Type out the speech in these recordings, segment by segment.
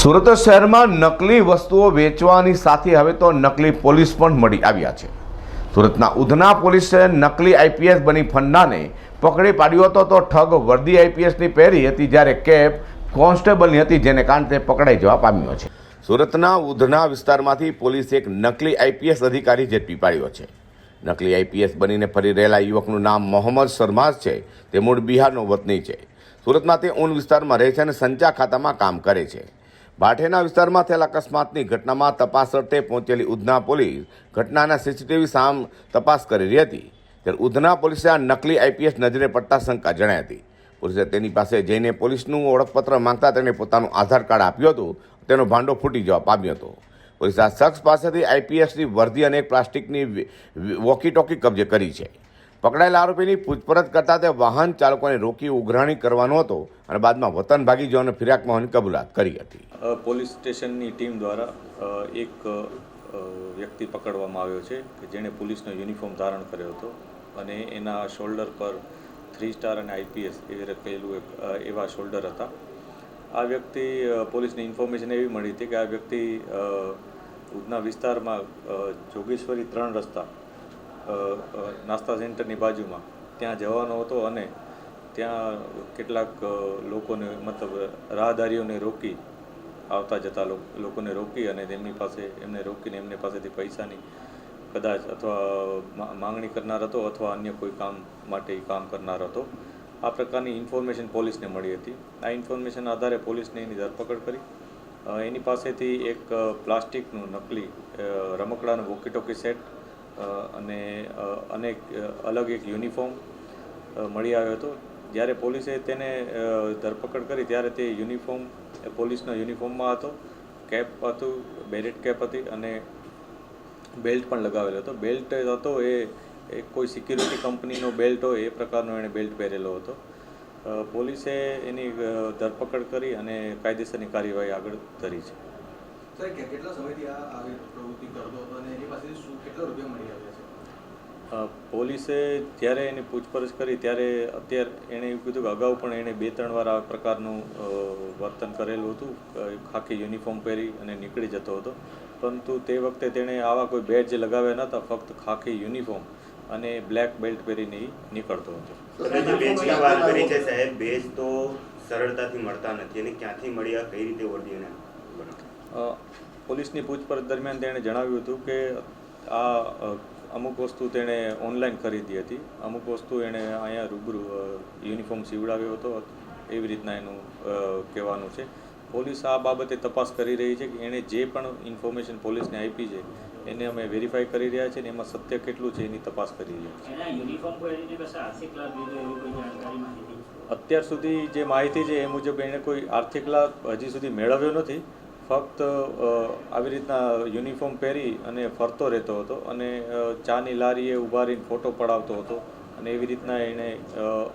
સુરત શહેરમાં નકલી વસ્તુઓ વેચવાની સાથે હવે તો નકલી પોલીસ પણ મળી આવ્યા છે. સુરતના ઉધના પોલીસે નકલી આઈપીએસ બની ફંડાને પકડી પાડ્યો હતો તો ઠગ વર્દી આઈપીએસની પહેરી હતી જ્યારે કેપ કોન્સ્ટેબલની હતી જેને કારણે પકડાઈ જવા પામ્યો છે. સુરતના ઉધના વિસ્તારમાંથી પોલીસે એક નકલી આઈપીએસ અધિકારી ઝડપી પાડ્યો છે. નકલી આઈપીએસ બનીને ફરી રહેલા યુવકનું નામ મોહમ્મદ શર્માઝ છે. તે મૂળ બિહારનો વતની છે. સુરતમાં તે ઊન વિસ્તારમાં રહે છે અને સંચા ખાતામાં કામ કરે છે. ભાઠેના વિસ્તારમાં થયેલા અકસ્માતની ઘટનામાં તપાસ અર્થે પહોંચેલી ઉધના પોલીસ ઘટનાના સીસીટીવી સામ તપાસ કરી રહી હતી. ત્યારે ઉધના પોલીસે આ નકલી આઈપીએસ નજરે પડતા શંકા જણાઈ હતી. પોલીસે તેની પાસે જઈને પોલીસનું ઓળખપત્ર માંગતા તેણે પોતાનું આધાર કાર્ડ આપ્યું હતું. તેનો ભાંડો ફૂટી જવા પામ્યો હતો. પોલીસે આ શખ્સ પાસેથી આઈપીએસની વર્દી અને પ્લાસ્ટિકની વોકી ટોકી કબજે કરી છે. પકડાયેલા આરોપીની પૂછપરછ કરતા તે વાહન ચાલકોને રોકી ઉઘરાણી કરવાનો હતો અને બાદમાં વતન ભાગી જવાનો ફિરાકમાં હોવાની કબૂલાત કરી હતી. પોલીસ સ્ટેશનની ટીમ દ્વારા એક વ્યક્તિ પકડવામાં આવ્યો છે કે જેણે પોલીસનો યુનિફોર્મ ધારણ કર્યો હતો અને એના શોલ્ડર પર થ્રી સ્ટાર અને આઈપીએસ એવી લખેલું એક એવા શોલ્ડર હતા. આ વ્યક્તિ પોલીસને ઇન્ફોર્મેશન એવી મળી હતી કે આ વ્યક્તિ ઉધના વિસ્તારમાં જોગેશ્વરી ત્રણ રસ્તા નાસ્તા સેન્ટરની બાજુમાં. ત્યાં જવાનો હતો અને ત્યાં કેટલાક લોકોને મતલબ રાહદારીઓને રોકી આવતા જતા લોકોને રોકી અને તેમની પાસે, એમને રોકીને એમની પાસેથી પૈસાની કદાચ અથવા માંગણી કરનાર હતો અથવા અન્ય કોઈ કામ માટે કામ કરનાર હતો. આ પ્રકારની ઇન્ફોર્મેશન પોલીસને મળી હતી. આ ઇન્ફોર્મેશન આધારે પોલીસને એની ધરપકડ કરી. એની પાસેથી એક પ્લાસ્ટિકનું નકલી રમકડાનું વોકીટોકી સેટ અને અનેક અલગ એક યુનિફોર્મ મળી આવ્યો હતો. જ્યારે પોલીસે તેને ધરપકડ કરી ત્યારે તે યુનિફોર્મ પોલીસના યુનિફોર્મમાં હતો. કેપ હતું, બેરેટ કેપ હતી અને બેલ્ટ પણ લગાવેલો હતો. બેલ્ટ હતો એ કોઈ સિક્યુરિટી કંપનીનો બેલ્ટ હોય, એ પ્રકારનો એણે બેલ્ટ પહેરેલો હતો. પોલીસે એની ધરપકડ કરી અને કાયદેસરની કાર્યવાહી આગળ ધરી છે. કેટલા સમયથી આ પ્રવૃત્તિ કરતો હતો અને એની પાસેથી શું કેટલા રૂપિયા મળી આવ્યા છે? પોલીસે જ્યારે એની પૂછપરછ કરી ત્યારે અત્યારે એણે એવું કીધું કે અગાઉ પણ એણે બે ત્રણ વાર આ પ્રકારનું વર્તન કરેલું હતું. ખાખી યુનિફોર્મ પહેરી અને નીકળી જતો હતો. પરંતુ તે વખતે તેણે આવા કોઈ બેડ્જ લગાવ્યા નહોતા ફક્ત ખાખી યુનિફોર્મ અને બ્લેક બેલ્ટ પહેરીને નીકળતો હતો. જે વાત કરી છે સાહેબ બેચ તો સરળતાથી મળતા નથી અને ક્યાંથી મળ્યા કઈ રીતે અ, પોલીસની પૂછપરછ દરમિયાન તેણે જણાવ્યું હતું કે આ અમુક વસ્તુ તેણે ઓનલાઈન ખરીદી હતી. અમુક વસ્તુ એણે અહીંયા રૂબરૂ યુનિફોર્મ સીવડાવ્યો હતો. એવી રીતના એનું કહેવાનું છે. પોલીસ આ બાબતે તપાસ કરી રહી છે કે એણે જે પણ ઇન્ફોર્મેશન પોલીસને આપી છે એને અમે વેરીફાઈ કરી રહ્યા છીએ અને એમાં સત્ય કેટલું છે એની તપાસ કરી રહ્યા છીએ. અત્યાર સુધી જે માહિતી છે એ મુજબ એણે કોઈ આર્થિક લાભ હજી સુધી મેળવ્યો નથી. ફક્ત આવી રીતના યુનિફોર્મ પહેરી અને ફરતો રહેતો હતો અને ચાની લારીએ ઊભા રહીને ફોટો પડાવતો હતો અને એવી રીતના એણે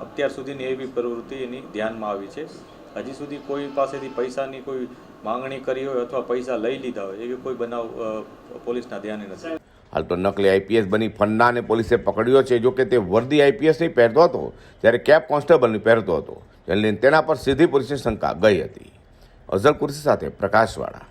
અત્યાર સુધીની એવી પ્રવૃત્તિ એની ધ્યાનમાં આવી છે. હજી સુધી કોઈ પાસેથી પૈસાની કોઈ માંગણી કરી હોય અથવા પૈસા લઈ લીધા હોય એવી કોઈ બનાવ પોલીસના ધ્યાને નથી. હાલ તો નકલી આઈપીએસ બની ફન્નાને પોલીસે પકડ્યો છે. જો કે તે વર્દી આઈપીએસની પહેરતો હતો. જ્યારે કેપ કોન્સ્ટેબલની પહેરતો હતો. જેને તેના પર સીધી પોલીસની શંકા ગઈ હતી. અઝર કુર્સી સાથે પ્રકાશવાળા.